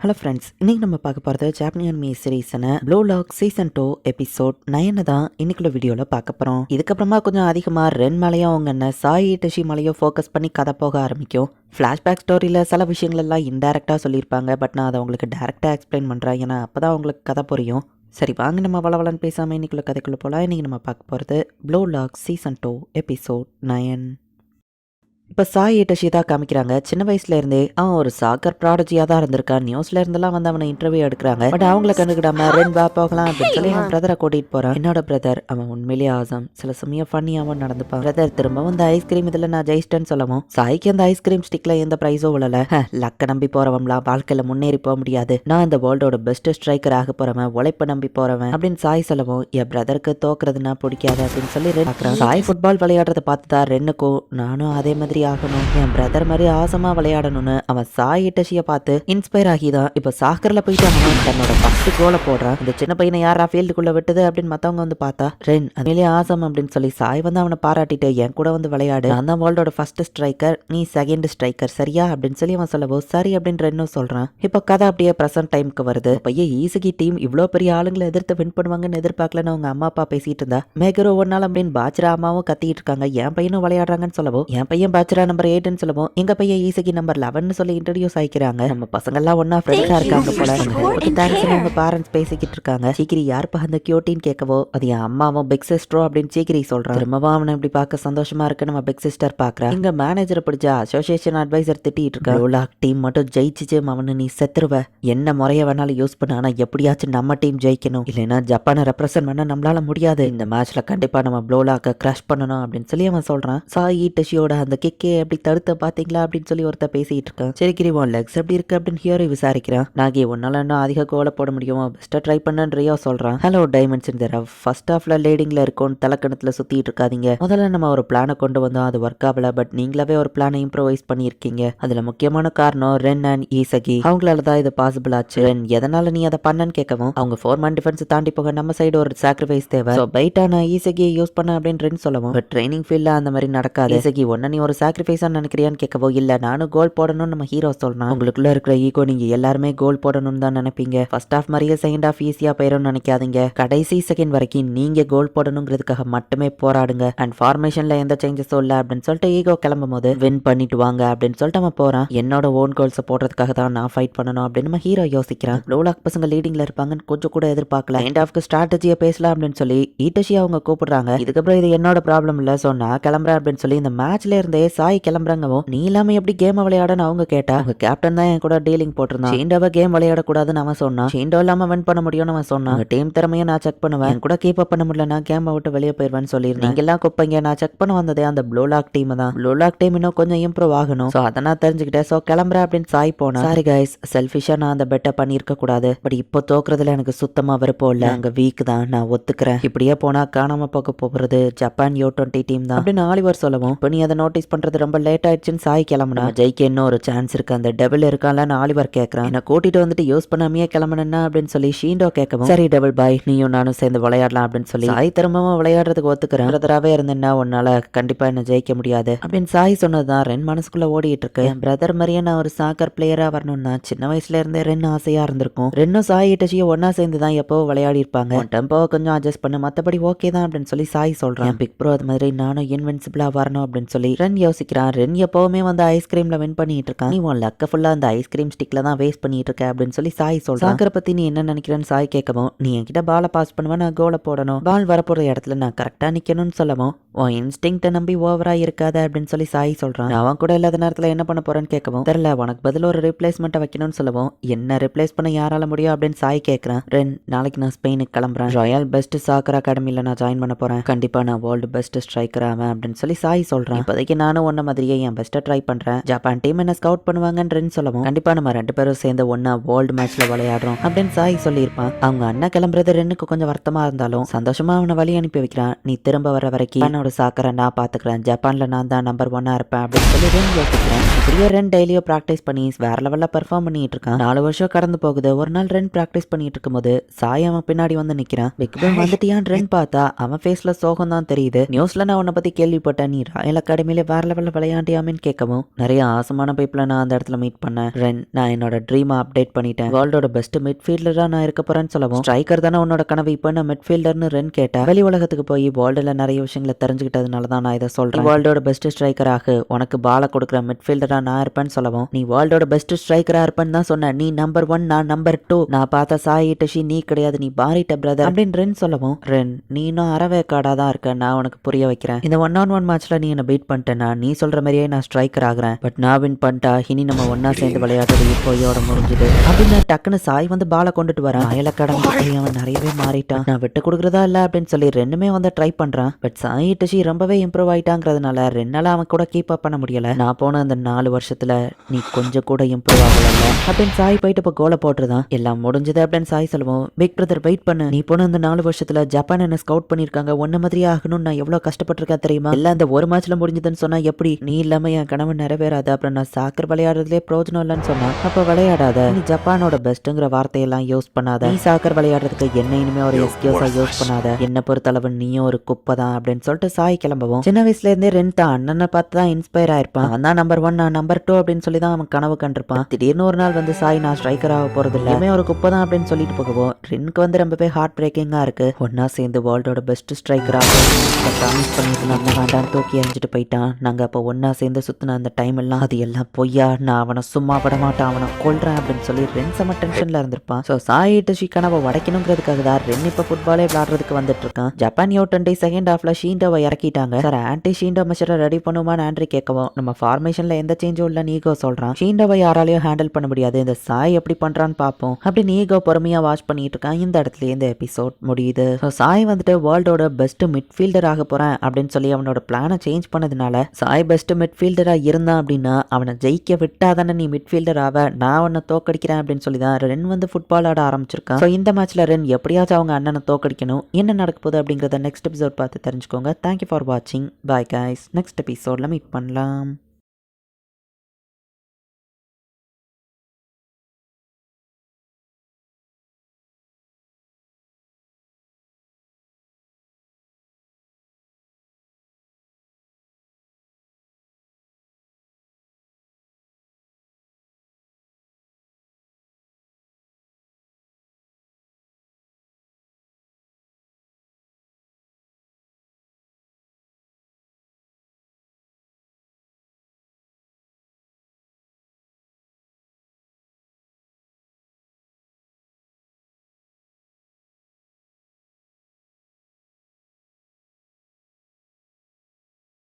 Hello friends இன்னைக்கு நம்ம பார்க்க போகிறது ஜாப்பனியன் me சீரீஸான blue lock season two episode நயனை தான் இன்னைக்குள்ள வீடியோவில் பார்க்க போகிறோம் இதுக்கப்புறமா கொஞ்சம் அதிகமாக ரென் மலையும் அவங்க என்ன சாய் டஷி மலையும் ஃபோக்கஸ் பண்ணி கதை போக ஆரம்பிக்கும். ஃப்ளாஷ்பேக் ஸ்டோரியில் சில விஷயங்களெல்லாம் இன்டெரக்டாக சொல்லியிருப்பாங்க பட் நான் அதை உங்களுக்கு டேரெக்டாக எக்ஸ்பிளைன் பண்ணுறேன் ஏன்னா அப்போ தான் உங்களுக்கு கதை புரியும். சரி வாங்க நம்ம வளவலன்னு பேசாமல் இன்னைக்குள்ள கதைக்குள்ளே போகலாம் இன்றைக்கி நம்ம பார்க்க போகிறது blue lock season two episode nine இப்போ சாய் இட்டஷி தான் காமிக்கிறாங்க. சின்ன வயசுல இருந்தே அவன் ஒரு சாக்கர் ப்ராடஜியா தான் இருந்திருக்கான். நியூஸ்ல இருந்தெல்லாம் வந்து அவனை இன்டர்வியூ எடுக்கிறாங்க. பட் அவங்கள கண்டுக்கிடாம ரென் வா போகலாம் அப்படின்னு சொல்லி அவன் பிரதரை கூட்டிட்டு போறான். என்னோட பிரதர் அவன் உண்மையிலேயே ஆசம் சில சமயம் ஃபன்னியாவும் நடந்துப்பான். பிரதர் திரும்பவும் இந்த ஐஸ்கிரீம் இதுல நான் ஜெயிச்சிட்டேன்னு சொல்லவும் சாய்க்கு அந்த ஐஸ்கிரீம் ஸ்டிக்ல எந்த பிரைஸும் விழல. லக்க நம்பி போறவன்லாம் வாழ்க்கையில முன்னேறி போக முடியாது. நான் இந்த வேர்ல்டோட பெஸ்ட் ஸ்ட்ரைக்கர் ஆக போறவன் உழைப்பை நம்பி போறவன் அப்படின்னு சாய் சொல்லவும் என் பிரதருக்கு தோக்குறதுன்னா பிடிக்காது அப்படின்னு சொல்லி சாய் ஃபுட்பால் விளையாடுறத பார்த்து தான் ரென்னுக்கும் நானும் அதே மாதிரி ஆகணும். என் பிரதர் மாதிரி ஆசமா விளையாடணும்னு அவன் சாய் இட்டஷியை பார்த்து இன்ஸ்பயர் ஆகி தான் இப்போ சாக்கர்ல போயிட்டு அவன் தன்னோட ஃபர்ஸ்ட் கோலை போடுறான். இந்த சின்ன பையனை யாரா ஃபீல்டுக்குள்ள விட்டது? அப்படின்னு மத்தவங்க வந்து பார்த்தா ரென் அதுலேயே ஆசம் அப்படின்னு சொல்லி சாய் வந்து அவனை பாராட்டிட்டு என் கூட வந்து விளையாடு. நான் தான் வேர்ல்டோட ஃபர்ஸ்ட் ஸ்ட்ரைக்கர் நீ செகண்ட் ஸ்ட்ரைக்கர் சரியா? அப்படின்னு சொல்லி அவன் சொல்லவோ சரி அப்படின்னு ரென்னும் சொல்றான். இப்போ கதை அப்படியே ப்ரெசன்ட் டைம்க்கு வருது. பையன் ஈசகி டீம் இவ்வளோ பெரிய ஆளுங்களை எதிர்த்து வின் பண்ணுவாங்கன்னு எதிர்பார்க்கலன்னு அவங்க அம்மா அப்பா பேசிட்டு இருந்தா? மேகரோ ஒரு நாள் அப்படின்னு பாச்ரா அம்மாவும் கத்திட்டு இருக்காங்க. என் பையனும் விளையாடுறாங்கன்னு சொல்லவோ என் பையன் பாச்ரா நம்பர் எயிட்னு சொல்லவும் எங்க பையன் ஈசகி நம்பர் லெவன் சொல்லி இன்ட்ரடியூஸ் ஆயிக்கிறாங்க. நம்ம பசங்க எல்லாம் ஒன்னா ஃப்ரெண்ட்ஸா இருக்காங்க போல. தேங்க்ஸ் அவங்க பேரண்ட்ஸ் பேசிக்கிட்டு இருக்காங்க. சீக்கிரி யாருப்பா அந்த கியூட்டின்னு கேட்கவோ அது என் அம்மாவும் பிக் சிஸ்டரோ அப்படின்னு சீக்கிரி சொல்றான் திரும்பவும் அவனை இப்படி பார்க்க சந்தோஷமா இருக்கு நம்ம பிக் சிஸ்டர் பாக்குறா இங்க மேனேஜர் பிடிச்ச அசோசியேஷன் அட்வைசர் திட்டிட்டு இருக்கா. டீம் மட்டும் ஜெயிச்சிச்சு அவனு நீ செத்துருவ. என்ன முறைய வேணாலும் யூஸ் பண்ண ஆனா எப்படியாச்சும் நம்ம டீம் ஜெயிக்கணும். இல்லைன்னா ஜப்பானை ரெப்ரசென்ட் பண்ண நம்மளால முடியாது. இந்த மேட்ச்ல கண்டிப்பா நம்ம ப்ளோலாக்க கிரஷ் பண்ணணும் அப்படின்னு சொல்லி அவன் சொல்றான். சாய் டஷியோட அந்த இருக்கே அப்படி தடுத்த பாத்தீங்களா அப்படின்னு சொல்லி ஒருத்தர் பேசிட்டு இருக்கான். சரி கிரி உன் லெக்ஸ் எப்படி இருக்கு அப்படின்னு ஹியரோ விசாரிக்கிறான். நாகி உன்னால இன்னும் அதிக கோலை போட முடியுமா? பெஸ்ட்டா ட்ரை பண்ணன்னு ரியோ சொல்றான். ஹலோ டைமண்ட்ஸ் இந்த ஃபர்ஸ்ட் ஹாஃப்ல லேடிங்ல இருக்கும் தலைக்கணத்துல சுத்திட்டு இருக்காதீங்க. முதல்ல நம்ம ஒரு பிளானை கொண்டு வந்தோம் அது ஒர்க் ஆகல பட் நீங்களாவே ஒரு பிளானை இம்ப்ரோவைஸ் பண்ணியிருக்கீங்க. அதுல முக்கியமான காரணம் ரென் அண்ட் ஈசகி அவங்களால தான் இது பாசிபிள் ஆச்சு. ரென் எதனால நீ அதை பண்ணன்னு கேட்கவும் அவங்க ஃபோர் மேன் டிஃபென்ஸ் தாண்டி போக நம்ம சைடு ஒரு சாக்ரிஃபைஸ் தேவை. ஸோ பைட்டான ஈசகியை யூஸ் பண்ண அப்படின்னு ரென் சொல்லவும் பட் ட்ரைனிங் ஃபீல்ட்ல அந்த மாதிரி நடக்காது. ஈசகி ஒன்னு நீ ஒரு சாக்ரிஃபைஸாக நினைக்கிறியான்னு கேட்கவோ இல்லை நானும் கோல் போடணும்னு நம்ம ஹீரோ சொல்கிறான் உங்களுக்குள்ள இருக்கிற ஈகோ நீங்கள் எல்லாருமே கோல் போடணும்னு தான் நினைப்பீங்க. ஃபர்ஸ்ட் ஆஃப் மாதிரியே செகண்ட் ஆஃப் ஈஸியாக போயிடும்னு நினைக்காதீங்க. கடைசி செகண்ட் வரைக்கும் நீங்கள் கோல் போடணுங்கிறதுக்காக மட்டுமே போராடுங்க. அண்ட் ஃபார்மேஷனில் எந்த சேஞ்சஸும் இல்லை அப்படின்னு சொல்லிட்டு ஈகோ கிளம்பும் போது வின் பண்ணிட்டு வாங்க அப்படின்னு சொல்லிட்டு அவன் போகிறான் என்னோட ஓன் கோல்ஸை போடுறதுக்காக தான் நான் ஃபைட் பண்ணணும் அப்படின்னு நம்ம ஹீரோ யோசிக்கிறான். லோலாக் பசங்க லீடிங்ல இருப்பாங்கன்னு கொஞ்சம் கூட எதிர்பார்க்கல. எண்ட் ஆஃப்க்கு ஸ்ட்ராட்டஜியை பேசலாம் அப்படின்னு சொல்லி ஈட்டஷி அவங்க கூப்பிடுறாங்க. இதுக்கப்புறம் இது என்னோட ப்ராப்ளம் இல்லை ஸோ நான் கிளம்புறேன் அப்படின்னு சொல்லி இந்த மேட்ச்ல இருந்தே சாய் கிளம்புறாங்கவும் நீ இல்லாம எப்படி கேம் விளையாடன்னு அவங்க கேட்டா அவங்க கேப்டன் தான் என் கூட டீலிங் போட்டிருந்தான். ஷீண்டோவை கேம் விளையாடக்கூடாதுன்னு அவன் சொன்னான். ஷீண்டோ இல்லாம வின் பண்ண முடியும்னு அவன் சொன்னான். டீம் திறமையை நான் செக் பண்ணுவேன். என் கூட கீப் அப் பண்ண முடியல நான் கேம் விட்டு வெளியே போயிருவேன்னு சொல்லியிருந்தேன். எல்லாம் குப்பைங்க நான் செக் பண்ண வந்ததே அந்த ப்ளூலாக் டீம் தான். ப்ளூலாக் டீம் இன்னும் கொஞ்சம் இம்ப்ரூவ் ஆகணும். ஸோ அதை நான் தெரிஞ்சுக்கிட்டேன். ஸோ கிளம்புறேன் அப்படின்னு சாய் போனா சாரி கைஸ் செல்ஃபிஷா நான் அந்த பெட்டை பண்ணியிருக்க கூடாது. பட் இப்போ தோக்குறதுல எனக்கு சுத்தமா விருப்பம் இல்ல. அங்க வீக் தான். நான் ஒத்துக்கிறேன். இப்படியே போனா காணாம போக போகிறது ஜப்பான் யோ டுவெண்ட்டி டீம் தான். அப்படின்னு ஆலிவர் சொல்லவும் இப்போ நீ அதை நோட்டீஸ் பண்றது ரொம்ப லேட் ஆயிடுச்சுன்னு சாய் கிளம்புனா. ஜெயிக்க இன்னும் ஒரு சான்ஸ் இருக்கு. அந்த டெபிள் இருக்கான்ல ஆலிவர் கேட்கறான் என்ன கூட்டிட்டு வந்துட்டு யூஸ் பண்ணாமையே கிளம்பணுன்னா அப்படின்னு சொல்லி ஷீண்டோ கேட்கவும் சரி டபுள் பாய் நீயும் நானும் சேர்ந்து விளையாடலாம் அப்படின்னு சொல்லி சாய் திரும்பவும் விளையாடுறதுக்கு ஒத்துக்கிறேன். பிரதராகவே இருந்தேன்னா உன்னால கண்டிப்பா என்ன ஜெயிக்க முடியாது அப்படின்னு சாய் சொன்னதுதான் ரென் மனசுக்குள்ள ஓடிட்டு இருக்கு. என் பிரதர் மாதிரியே நான் ஒரு சாக்கர் பிளேயரா வரணும்னா சின்ன வயசுல இருந்தே ரென் ஆசையா இருந்திருக்கும். ரென்னும் சாய் இட்டச்சியும் ஒன்னா சேர்ந்து தான் எப்போ விளையாடி இருப்பாங்க டெம்போ கொஞ்சம் அட்ஜஸ்ட் பண்ணு மத்தபடி ஓகே தான் அப்படின்னு சொல்லி சாய் சொல்றான். பிக் ப்ரோ அது மாதிரி நானும் இன்வென்சிபிளா வரணும் அப்படின்னு சொல்லி ரென் யோசிக்கிறான் ரென் எப்பவுமே வந்து ஐஸ்கிரீம்ல வின் பண்ணிட்டு இருக்கான் நீ உன் லக்க ஃபுல்லா அந்த ஐஸ்கிரீம் ஸ்டிக்ல தான் வேஸ்ட் பண்ணிட்டு இருக்க அப்படின்னு சொல்லி சாய் சொல்றான். சாக்கரை பத்தி நீ என்ன நினைக்கிறேன்னு சாய் கேட்கவும் நீ என்கிட்ட பாலை பாஸ் பண்ணுவேன் நான் கோலை போடணும். பால் வரப்போற இடத்துல நான் கரெக்டா நிக்கணும்னு சொல்லவும் உன் இன்ஸ்டிங்க்ட நம்பி ஓவரா இருக்காத அப்படின்னு சொல்லி சாய் சொல்றான். அவன் கூட இல்லாத நேரத்துல என்ன பண்ண போறேன்னு கேட்கவும் தெரியல உனக்கு பதில் ஒரு ரிப்ளேஸ்மெண்ட்டை வைக்கணும்னு சொல்லவும் என்ன ரிப்ளேஸ் பண்ண யாரால முடியும்? அப்படின்னு சாய் கேட்கறேன். ரென் நாளைக்கு நான் ஸ்பெயினுக்கு கிளம்புறேன். ராயல் பெஸ்ட் சாக்கர் அகாடமில நான் ஜாயின் பண்ண போறேன். கண்டிப்பா நான் வேர்ல்டு பெஸ்ட் ஸ்ட்ரைக்கர் ஆவேன் அப்படின்னு சொல்லி சாய் சொல்றான். இப்போதைக்கு நானும் ஒன்ன மாதிரியே என் பெஸ்ட்டை ட்ரை பண்றேன். ஜப்பான் டீம் என்ன ஸ்கவுட் பண்ணுவாங்கன்னு ரென் சொல்லவும் கண்டிப்பா நம்ம ரெண்டு பேரும் சேர்ந்து ஒன்னா வேர்ல்டு மேட்ச்ல விளையாடுறோம் அப்படின்னு சாய் சொல்லியிருப்பான். அவங்க அண்ணன் கிளம்புறது ரென்னுக்கு கொஞ்சம் வருத்தமா இருந்தாலும் சந்தோஷமா அவனை வழி அனுப்பி வைக்கிறான். நீ திரும்ப வர வரைக்கும் ஜப்பானோட சாக்கரை நான் பாத்துக்கிறேன். ஜப்பான்ல நான் தான் நம்பர் ஒன்னா இருப்பேன் அப்படின்னு சொல்லி ரென் யோசிக்கிறேன். இப்படியே ரென் டெய்லியும் ப்ராக்டிஸ் பண்ணி வேற லெவல்ல பெர்ஃபார்ம் பண்ணிட்டு இருக்கான். நாலு வருஷம் கடந்து போகுது. ஒரு நாள் ரென் ப்ராக்டிஸ் பண்ணிட்டு இருக்கும்போது சாய் அவன் பின்னாடி வந்து நிக்கிறான். பிக் பேங் வந்துட்டியான்னு ரென் பார்த்தா அவன் ஃபேஸ்ல சோகம் தான் தெரியுது. நியூஸ்ல நான் உன்னை பத்தி கேள்விப்பட்டேன். நீ ராயல் அகாடமியில வேற லெவல்ல விளையாண்டியாமேன்னு கேட்கவும் நிறைய ஆசமான பைப்பில் நான் அந்த இடத்துல மீட் பண்ணேன். ரென் நான் என்னோட ட்ரீமை அப்டேட் பண்ணிட்டேன். வேர்ல்டோட பெஸ்ட் மிட்ஃபீல்டராக நான் இருக்க போறேன்னு சொல்லவும் ஸ்ட்ரைக்கர் தானே உன்னோட கனவு. இப்போ நான் மிட்ஃபீல்டர்னு ரென் கேட்டேன் வெளி உலகத்துக்கு போய் வேர்ல்டில் நிறைய விஷயங்களை தெரிஞ்சுக்கிட்டதுனால தான் நான் இதை சொல்கிறேன் வேர்ல்டோட பெஸ்ட் ஸ்ட்ரைக்கராக உனக்கு பாலை கொடுக்குற மிட்ஃபீல்டராக நான் இருப்பேன்னு சொல்லவும் நீ வேர்ல்டோட பெஸ்ட் ஸ்ட்ரைக்கராக இருப்பேன்னு தான் சொன்ன. நீ நம்பர் ஒன் நான் நம்பர் டூ நான் பார்த்த சாய் டஷி நீ கிடையாது. நீ பாரிட்ட பிரதர் அப்படின்னு ரென் சொல்லவும் ரென் நீ இன்னும் அறவே காடா தான் இருக்க. நான் உனக்கு புரிய வைக்கிறேன். இந்த ஒன் ஆன் ஒன் மேட்ச்ல நீ என்னை பீட் பண்ணிட்டேன்னா நீ சொல்ற மாதிரியே நான் ஸ்ட்ரைக்கர் ஆகுறேன். பட் நான் வின் பண்ணிட்டா இனி நம்ம ஒன்னா சேர்ந்து விளையாடுறது இப்போயோட முடிஞ்சுது. அப்படின்னு டக்குன்னு சாய் வந்து பாலை கொண்டுட்டு வரான். அயல கடந்து அவன் நிறையவே மாறிட்டான். நான் விட்டு கொடுக்குறதா இல்ல அப்படின்னு சொல்லி ரெண்டுமே வந்து ட்ரை பண்றான். பட் சாய் டஷி ரொம்பவே இம்ப்ரூவ் ஆயிட்டாங்கிறதுனால நாள் அவன் கூட கீப் அப் பண்ண முடியல. நான் போன அந்த நாலு வருஷத்துல நீ கொஞ்சம் கூட இம்ப்ரூவ் ஆகல அப்படின்னு சாய் போயிட்டு இப்போ கோலை போட்டுருதான் எல்லாம் முடிஞ்சது அப்படின்னு சாய் சொல்லுவோம். பிக் பிரதர் வெயிட் பண்ணு. நீ போன அந்த நாலு வருஷத்துல ஜப்பான் என்ன ஸ்கவுட் பண்ணிருக்காங்க. ஒன்ன மாதிரியே ஆகணும்னு நான் எவ்வளவு கஷ்டப்பட்டிருக்கேன் தெரியுமா? எல்லாம் அந்த ஒரு மேட்ச்ல முடிஞ்சதுன்னு சொன்னா எப்படி நீ இல்லாம என் கனவு நிறைவேறாது? அப்புறம் நான் சாக்கர் விளையாடுறதுலே பிரயோஜனம் இல்லைன்னு சொன்னா அப்ப விளையாடாத. நீ ஜப்பானோட பெஸ்ட்ங்கிற வார்த்தையெல்லாம் யூஸ் பண்ணாத. நீ சாக்கர் விளையாடுறதுக்கு என்ன இனிமே ஒரு எஸ்கியூஸா யூஸ் பண்ணாத? என்ன பொறுத்தளவு நீயும் ஒரு குப்பை தான் அப்படின்னு சொல்லிட்டு சாய் கிளம்பவும். சின்ன வயசுல இருந்தே ரெண்டு தான் அண்ணனை பார்த்து தான் இன்ஸ்பயர் ஆயிருப்பான். தான் நம்பர் ஒன் நான் நம்பர் டூ அப்படின்னு சொல்லி தான் அவன் கனவு கண்டிருப்பான். திடீர்னு ஒரு நாள் வந்து சாய் நான் ஸ்ட்ரைக்கர் ஆக போறது இல்ல ஒரு குப்பை தான் அப்படின்னு சொல்லிட்டு போகவும். ரெனுக்கு வந்து ரொம்பவே ஹார்ட் பிரேக்கிங்கா இருக்கு. ஒன்னா சேர்ந்து வேர்ல்டோட பெஸ்ட் ஸ்ட்ரைக்கராக ப்ராமிஸ் வேண்டாம் தூக்கி எறிஞ்சிட்டு போயிட்டான். நாங்கள் அப்போ ஒன்றா சேர்ந்து சுற்றின அந்த டைம் எல்லாம் அது எல்லாம் பொய்யா? நான் அவனை சும்மா விட மாட்டான் அவனை கொள்றேன் அப்படின்னு சொல்லி ரென் செம டென்ஷனில் இருந்திருப்பான். ஸோ சாய் டஷி அவள் உடைக்கணுங்கிறதுக்காக தான் ரென் இப்போ ஃபுட்பாலே விளாடுறதுக்கு வந்துட்டு இருக்கான் ஜப்பான் யோ டுவெண்ட்டி செகண்ட் ஹாஃப்ல ஷீண்டோவை இறக்கிட்டாங்க. சார் ஆன்டி ஷீண்டோ மெஷரை ரெடி பண்ணுமான்னு ஆண்ட்ரி கேட்கவும் நம்ம ஃபார்மேஷன்ல எந்த சேஞ்சும் இல்லை நீகோ சொல்றான். ஷீண்டோவை யாராலையும் ஹேண்டில் பண்ண முடியாது. இந்த சாய் எப்படி பண்றான்னு பார்ப்போம். அப்படி நீகோ பொறுமையாக வாட்ச் பண்ணிட்டு இருக்கான். இந்த இடத்துல இந்த எபிசோட் முடியுது. ஸோ சாய் வந்துட்டு வேர்ல்டோட பெஸ்ட் மிட்ஃபீல்டர் ஆக போறேன் அப்படின்னு சொல்லி அவனோட பிளானை சேஞ்ச் பண்ணதுனால சாய் பெஸ்ட் மிட்ஃபீல்டராக இருந்தான் அப்படின்னா அவனை ஜெயிக்க விட்டா தானே நீ மிட்ஃபீல்டர் ஆவ? நான் உன்னை தோக்கடிக்கிறேன் அப்படின்னு சொல்லி தான் ரென் வந்து ஃபுட்பால் ஆட ஆரம்பிச்சிருக்கான். ஸோ இந்த மேட்ச்சில் ரென் எப்படியாச்சும் அவங்க அண்ணனை தோக்கடிக்கணும். என்ன நடக்க போகுது அப்படிங்கிறத நெக்ஸ்ட் எபிசோட் பார்த்து தெரிஞ்சுக்கோங்க. தேங்க்யூ ஃபார் வாட்சிங் பாய் காய்ஸ் நெக்ஸ்ட் எபிசோடில் மீட் பண்ணலாம்.